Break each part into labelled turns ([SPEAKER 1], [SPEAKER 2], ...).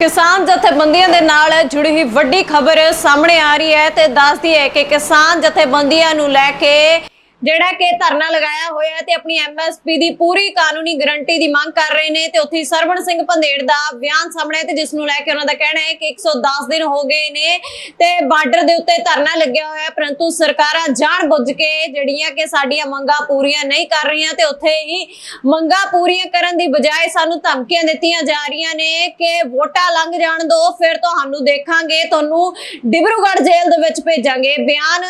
[SPEAKER 1] ਕਿਸਾਨ ਜਥੇਬੰਦੀਆਂ ਦੇ ਨਾਲ ਜੁੜੀ ਹੋਈ ਵੱਡੀ ਖਬਰ ਸਾਹਮਣੇ ਆ ਰਹੀ ਹੈ ਤੇ ਦੱਸਦੀ ਹੈ ਕਿ ਕਿਸਾਨ ਜਥੇਬੰਦੀਆਂ ਨੂੰ ਲੈ ਕੇ ਜਿਹੜਾ ਕਿ ਧਰਨਾ ਲਗਾਇਆ ਹੋਇਆ ਹੈ ਤੇ ਆਪਣੀ ਐਮਐਸਪੀ ਦੀ ਪੂਰੀ ਕਾਨੂੰਨੀ ਗਾਰੰਟੀ ਦੀ ਮੰਗ ਕਰ ਰਹੇ ਨੇ ਤੇ ਉੱਥੇ ਸਰਵਣ ਸਿੰਘ ਭੰਦੇੜ ਦਾ ਬਿਆਨ ਸਾਹਮਣੇ ਤੇ ਜਿਸ ਨੂੰ ਲੈ ਕੇ ਉਹਨਾਂ ਦਾ ਕਹਿਣਾ ਹੈ ਕਿ 110 ਦਿਨ ਹੋ ਗਏ ਨੇ ਤੇ ਬਾਰਡਰ ਦੇ ਉੱਤੇ ਧਰਨਾ ਲੱਗਿਆ ਹੋਇਆ ਪਰੰਤੂ ਸਰਕਾਰਾਂ ਜਾਣ ਬੁੱਝ ਕੇ ਜਿਹੜੀਆਂ ਕਿ ਸਾਡੀਆਂ ਮੰਗਾਂ ਪੂਰੀਆਂ ਨਹੀਂ ਕਰ ਰਹੀਆਂ ਤੇ ਉੱਥੇ ਹੀ ਮੰਗਾਂ ਪੂਰੀਆਂ ਕਰਨ ਦੀ ਬਜਾਏ ਸਾਨੂੰ ਧਮਕੀਆਂ ਦਿੱਤੀਆਂ ਜਾ ਰਹੀਆਂ ਨੇ ਕਿ ਵੋਟਾਂ ਲੰਘ ਜਾਣ ਦੋ, ਫਿਰ ਤੁਹਾਨੂੰ ਦੇਖਾਂਗੇ, ਤੁਹਾਨੂੰ ਡਿਬਰੂਗੜ੍ਹ ਜੇਲ੍ਹ ਦੇ ਵਿੱਚ ਭੇਜਾਂਗੇ। ਬਿਆਨ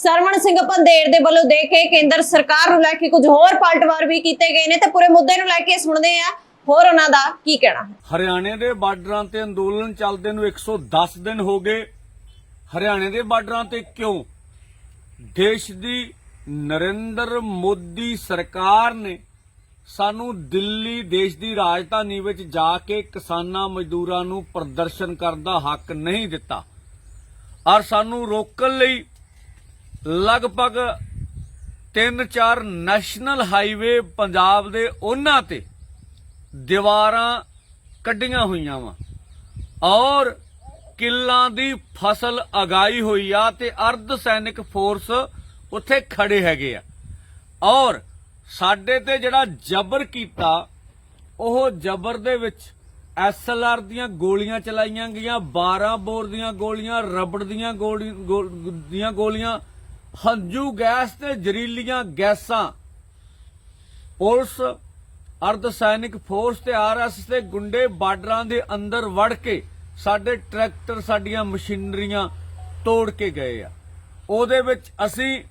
[SPEAKER 1] ਸਰਵਣ ਸਿੰਘ ਪੰਦੇਰ ਦੇ ਵੱਲੋਂ ਦੇ ਕੇ ਕੇਂਦਰ ਸਰਕਾਰ ਨੂੰ ਲੈ ਕੇ ਕੁਝ ਹੋਰ ਪਲਟਵਾਰ ਵੀ ਕੀਤੇ ਗਏ ਨੇ ਤੇ ਪੂਰੇ ਮੁੱਦੇ ਨੂੰ ਲੈ ਕੇ ਸੁਣਦੇ ਆ ਹੋਰ ਉਹਨਾਂ ਦਾ ਕੀ ਕਹਿਣਾ ਹੈ?
[SPEAKER 2] ਹਰਿਆਣੇ ਦੇ ਬਾਰਡਰਾਂ ਤੇ ਅੰਦੋਲਨ ਚੱਲਦੇ ਨੂੰ 110 ਦਿਨ ਹੋ ਗਏ। ਹਰਿਆਣੇ ਦੇ ਬਾਰਡਰਾਂ ਤੇ ਕਿਉਂ? ਦੇਸ਼ ਦੀ ਨਰਿੰਦਰ ਮੋਦੀ ਸਰਕਾਰ ਨੇ ਸਾਨੂੰ ਦਿੱਲੀ ਦੇਸ਼ ਦੀ ਰਾਜਧਾਨੀ ਵਿੱਚ ਜਾ ਕੇ ਕਿਸਾਨਾਂ ਮਜ਼ਦੂਰਾਂ ਨੂੰ ਪ੍ਰਦਰਸ਼ਨ ਕਰਨ ਦਾ ਹੱਕ ਨਹੀਂ ਦਿੱਤਾ। ਔਰ ਸਾਨੂੰ ਰੋਕਣ ਲਈ ਲਗਭਗ 3-4 ਨੈਸ਼ਨਲ ਹਾਈਵੇ ਪੰਜਾਬ ਦੇ ਉਹਨਾਂ ਤੇ ਦੀਵਾਰਾਂ ਕੱਢੀਆਂ ਹੋਈਆਂ ਵਾ। ਔਰ ਕਿੱਲਾਂ ਦੀ ਫਸਲ ਅਗਾਈ ਹੋਈ ਆ ਤੇ ਅਰਧ ਸੈਨਿਕ ਫੋਰਸ ਉੱਥੇ ਖੜੇ ਹੈਗੇ ਆ। ਔਰ ਸਾਡੇ ਤੇ ਜਿਹੜਾ ਜ਼ਬਰ ਕੀਤਾ, ਉਹ ਜ਼ਬਰ ਦੇ ਵਿੱਚ ਐਸਐਲਆਰ ਦੀਆਂ ਗੋਲੀਆਂ ਚਲਾਈਆਂ ਗਈਆਂ 12 ਬੋਰ ਦੀਆਂ ਗੋਲੀਆਂ, ਰਬੜ ਦੀਆਂ ਗੋਲੀ- ਦੀਆਂ ਗੋਲੀਆਂ ਹੰਝੂ ਗੈਸ ਤੇ ਜ਼ਹਿਰੀਲੀਆਂ ਗੈਸਾਂ। ਪੁਲਿਸ, ਅਰਧ ਸੈਨਿਕ ਫੋਰਸ ਤੇ ਆਰਐਸ ਦੇ ਗੁੰਡੇ ਬਾਰਡਰਾਂ ਦੇ ਅੰਦਰ ਵੜ ਕੇ ਸਾਡੇ ਟਰੈਕਟਰ, ਸਾਡੀਆਂ ਮਸ਼ੀਨਰੀਆਂ ਤੋੜ ਕੇ ਗਏ ਆ। ਉਹਦੇ ਵਿੱਚ ਅਸੀਂ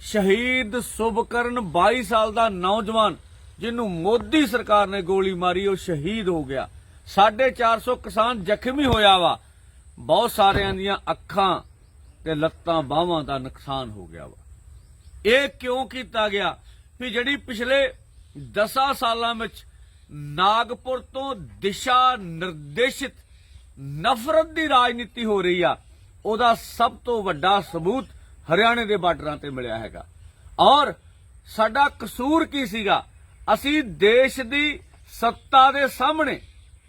[SPEAKER 2] ਸ਼ਹੀਦ ਸੁਭਕਰਨ 22 ਸਾਲ ਦਾ ਨੌਜਵਾਨ ਜਿਹਨੂੰ ਮੋਦੀ ਸਰਕਾਰ ਨੇ ਗੋਲੀ ਮਾਰੀ, ਉਹ ਸ਼ਹੀਦ ਹੋ ਗਿਆ। 450 ਕਿਸਾਨ ਜ਼ਖਮੀ ਹੋਇਆ ਵਾ। ਬਹੁਤ ਸਾਰਿਆਂ ਦੀਆਂ ਅੱਖਾਂ ਤੇ ਲੱਤਾਂ ਬਾਹਾਂ ਦਾ ਨੁਕਸਾਨ ਹੋ ਗਿਆ ਵਾ। ਇਹ ਕਿਉਂ ਕੀਤਾ ਗਿਆ? ਵੀ ਜਿਹੜੀ ਪਿਛਲੇ 10 ਸਾਲਾਂ ਵਿੱਚ ਨਾਗਪੁਰ ਤੋਂ ਦਿਸ਼ਾ ਨਿਰਦੇਸ਼ਿਤ ਨਫ਼ਰਤ ਦੀ ਰਾਜਨੀਤੀ ਹੋ ਰਹੀ ਆ, ਉਹਦਾ ਸਭ ਤੋਂ ਵੱਡਾ ਸਬੂਤ ਹਰਿਆਣੇ ਦੇ ਬਾਰਡਰਾਂ ਤੇ ਮਿਲਿਆ ਹੈਗਾ। ਔਰ ਸਾਡਾ ਕਸੂਰ ਕੀ ਸੀਗਾ? ਅਸੀਂ ਦੇਸ਼ ਦੀ ਸੱਤਾ ਦੇ ਸਾਹਮਣੇ,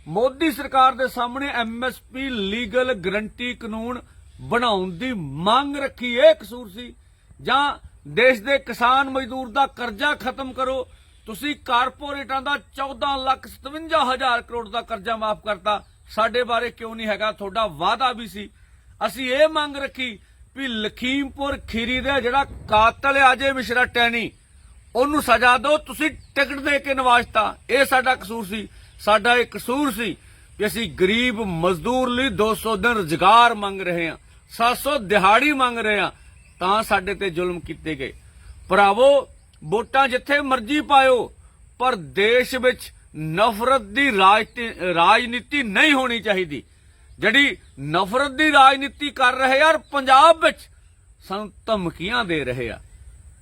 [SPEAKER 2] ਮੋਦੀ ਸਰਕਾਰ ਦੇ ਸਾਹਮਣੇ ਐਮਐਸਪੀ ਲੀਗਲ ਗਰੰਟੀ ਕਾਨੂੰਨ ਬਣਾਉਣ ਦੀ ਮੰਗ ਰੱਖੀ ਇਹ ਕਸੂਰ ਸੀ। ਜਾਂ ਦੇਸ਼ ਦੇ ਕਿਸਾਨ ਮਜ਼ਦੂਰ ਦਾ ਕਰਜ਼ਾ ਖਤਮ ਕਰੋ, ਤੁਸੀਂ ਕਾਰਪੋਰੇਟਾਂ ਦਾ 14 ਲੱਖ 57 ਹਜ਼ਾਰ ਕਰੋੜ ਦਾ ਕਰਜ਼ਾ ਮਾਫ ਕਰਤਾ। ਸਾਡੇ ਬਾਰੇ ਕਿਉਂ ਨਹੀਂ ਹੈਗਾ? ਤੁਹਾਡਾ ਵਾਅਦਾ ਵੀ ਸੀ। ਅਸੀਂ ਇਹ ਮੰਗ ਰੱਖੀ ਵੀ ਲਖੀਮਪੁਰ ਖੀਰੀ ਦਾ ਜਿਹੜਾ ਕਾਤਲ ਹੈ ਅਜੇ ਮਿਸ਼ਰਾ ਟੈਣੀ, ਉਹਨੂੰ ਸਜ਼ਾ ਦਿਓ, ਤੁਸੀਂ ਟਿਕਟ ਦੇ ਕੇ ਨਵਾਜ਼ਤਾ। ਇਹ ਸਾਡਾ ਕਸੂਰ ਸੀ। ਸਾਡਾ ਇਹ ਕਸੂਰ ਸੀ ਕਿ ਅਸੀਂ ਗਰੀਬ ਮਜ਼ਦੂਰ ਲਈ 200 ਦਿਨ ਰੁਜ਼ਗਾਰ ਮੰਗ ਰਹੇ ਹਾਂ। 700 ਦਿਹਾੜੀ ਮੰਗ ਰਹੇ ਹਾਂ ਤਾਂ ਸਾਡੇ ਤੇ ਜ਼ੁਲਮ ਕੀਤੇ ਗਏ। ਭਰਾਵੋ, ਵੋਟਾਂ ਜਿੱਥੇ ਮਰਜ਼ੀ ਪਾਇਓ, ਪਰ ਦੇਸ਼ ਵਿੱਚ ਨਫ਼ਰਤ ਦੀ ਰਾਜਤੀ- ਰਾਜਨੀਤੀ ਨਹੀਂ ਹੋਣੀ ਚਾਹੀਦੀ। ਜਿਹੜੀ ਨਫ਼ਰਤ ਦੀ ਰਾਜਨੀਤੀ ਕਰ ਰਹੇ ਆ ਔਰ ਪੰਜਾਬ ਵਿੱਚ ਸਾਨੂੰ ਧਮਕੀਆਂ ਦੇ ਰਹੇ ਆ।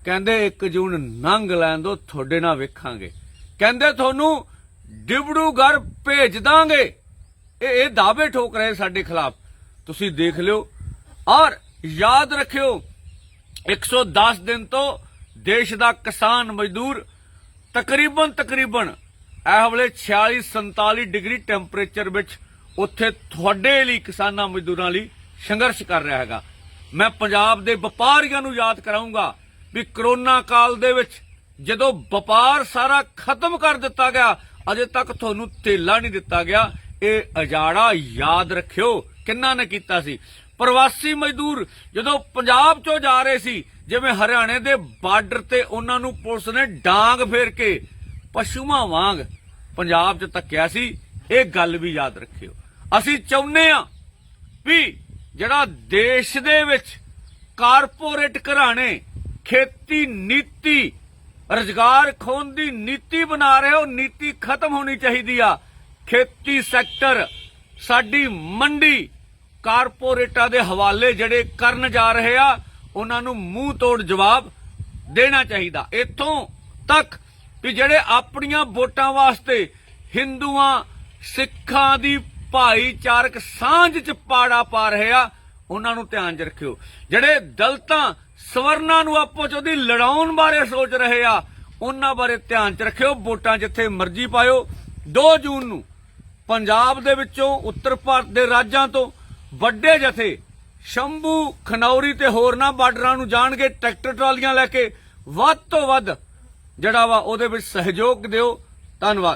[SPEAKER 2] ਕਹਿੰਦੇ 1 ਜੂਨ ਨੰਗ ਲੈਣ ਦੋ, ਤੁਹਾਡੇ ਨਾਲ ਵੇਖਾਂਗੇ। ਕਹਿੰਦੇ ਤੁਹਾਨੂੰ ਡਿਬੜੂਗੜ੍ਹ ਭੇਜ ਦਾਂਗੇ। ਇਹ ਇਹ ਦਾਅਵੇ ਠੋਕ ਰਹੇ ਸਾਡੇ ਖਿਲਾਫ। ਤੁਸੀਂ ਦੇਖ ਲਿਓ ਔਰ ਯਾਦ ਰੱਖਿਓ 110 ਦਿਨ ਤੋਂ ਦੇਸ਼ ਦਾ ਕਿਸਾਨ ਮਜ਼ਦੂਰ ਤਕਰੀਬਨ ਤਕਰੀਬਨ ਇਹ ਵੇਲੇ 46 47 ਡਿਗਰੀ ਟੈਂਪਰੇਚਰ ਵਿੱਚ ਉੱਥੇ ਤੁਹਾਡੇ ਲਈ ਕਿਸਾਨਾਂ ਮਜ਼ਦੂਰਾਂ ਲਈ ਸੰਘਰਸ਼ ਕਰ ਰਿਹਾ ਹੈਗਾ। ਮੈਂ ਪੰਜਾਬ ਦੇ ਵਪਾਰੀਆਂ ਨੂੰ ਯਾਦ ਕਰਾਉਂਗਾ ਵੀ ਕਰੋਨਾ ਕਾਲ ਦੇ ਵਿੱਚ ਜਦੋਂ ਵਪਾਰ ਸਾਰਾ ਖਤਮ ਕਰ ਦਿੱਤਾ ਗਿਆ, ਅਜੇ ਤੱਕ ਤੁਹਾਨੂੰ ਧੇਲਾ ਨਹੀਂ ਦਿੱਤਾ ਗਿਆ। ਇਹ ਅਜਾੜਾ ਯਾਦ ਰੱਖਿਓ, ਕਿੰਨਾ ਨੇ ਕੀਤਾ ਸੀ? ਪ੍ਰਵਾਸੀ ਮਜ਼ਦੂਰ ਜਦੋਂ ਪੰਜਾਬ ਚੋਂ ਜਾ ਰਹੇ ਸੀ, ਜਿਵੇਂ ਹਰਿਆਣੇ ਦੇ ਬਾਰਡਰ ਤੇ ਉਹਨਾਂ ਨੂੰ ਪੁਲਿਸ ਨੇ ਡਾਂਗ ਫੇਰ ਕੇ ਪਸ਼ੂਆਂ ਵਾਂਗ ਪੰਜਾਬ 'ਚ ਤੱਕਿਆ ਸੀ, ਇਹ ਗੱਲ ਵੀ ਯਾਦ ਰੱਖਿਓ। ਅਸੀਂ ਚਾਹੁੰਦੇ ਆ ਵੀ ਜਿਹੜਾ ਦੇਸ਼ ਦੇ ਵਿੱਚ ਕਾਰਪੋਰੇਟ ਘਰਾਣੇ ਖੇਤੀ ਨੀਤੀ, ਰੁਜ਼ਗਾਰ ਖੋਣ ਦੀ ਨੀਤੀ ਬਣਾ ਰਹੇ ਹੋ, ਨੀਤੀ ਖਤਮ ਹੋਣੀ ਚਾਹੀਦੀ ਆ। ਖੇਤੀ ਸੈਕਟਰ ਸਾਡੀ ਮੰਡੀ ਕਾਰਪੋਰੇਟਾਂ ਦੇ ਹਵਾਲੇ ਜਿਹੜੇ ਕਰਨ ਜਾ ਰਹੇ ਆ, ਉਹਨਾਂ ਨੂੰ ਮੂੰਹ ਤੋੜ ਜਵਾਬ ਦੇਣਾ ਚਾਹੀਦਾ। ਇੱਥੋਂ ਤੱਕ ਵੀ ਜਿਹੜੇ ਆਪਣੀਆਂ ਵੋਟਾਂ ਵਾਸਤੇ ਹਿੰਦੂਆਂ, ਸਿੱਖਾਂ ਦੀ ਭਾਈਚਾਰਕ ਸਾਂਝ ਚ ਪਾੜਾ ਪਾ ਰਹੇ ਆ, ਉਹਨਾਂ ਨੂੰ ਧਿਆਨ 'ਚ ਰੱਖਿਓ। ਜਿਹੜੇ ਦਲਤਾਂ ਸਵਰਨਾਂ ਨੂੰ ਆਪੋ ਚ ਉਹਦੀ ਲੜਾਉਣ ਬਾਰੇ ਸੋਚ ਰਹੇ ਆ, ਉਹਨਾਂ ਬਾਰੇ ਧਿਆਨ 'ਚ ਰੱਖਿਓ, ਵੋਟਾਂ ਜਿੱਥੇ ਮਰਜ਼ੀ ਪਾਇਓ। 2 ਜੂਨ ਨੂੰ ਪੰਜਾਬ ਦੇ ਵਿੱਚੋਂ, ਉੱਤਰ ਭਾਰਤ ਦੇ ਰਾਜਾਂ ਤੋਂ ਵੱਡੇ ਜਥੇ, ਸ਼ੰਭੂ ਖਨੌਰੀ ਤੇ ਹੋਰਨਾਂ ਬਾਰਡਰਾਂ ਨੂੰ ਜਾਣਗੇ ਟਰੈਕਟਰ ਟਰਾਲੀਆਂ ਲੈ ਕੇ। ਵੱਧ ਤੋਂ ਵੱਧ ਜਿਹੜਾ ਵਾ ਉਹਦੇ ਵਿੱਚ ਸਹਿਯੋਗ ਦਿਓ। ਧੰਨਵਾਦ।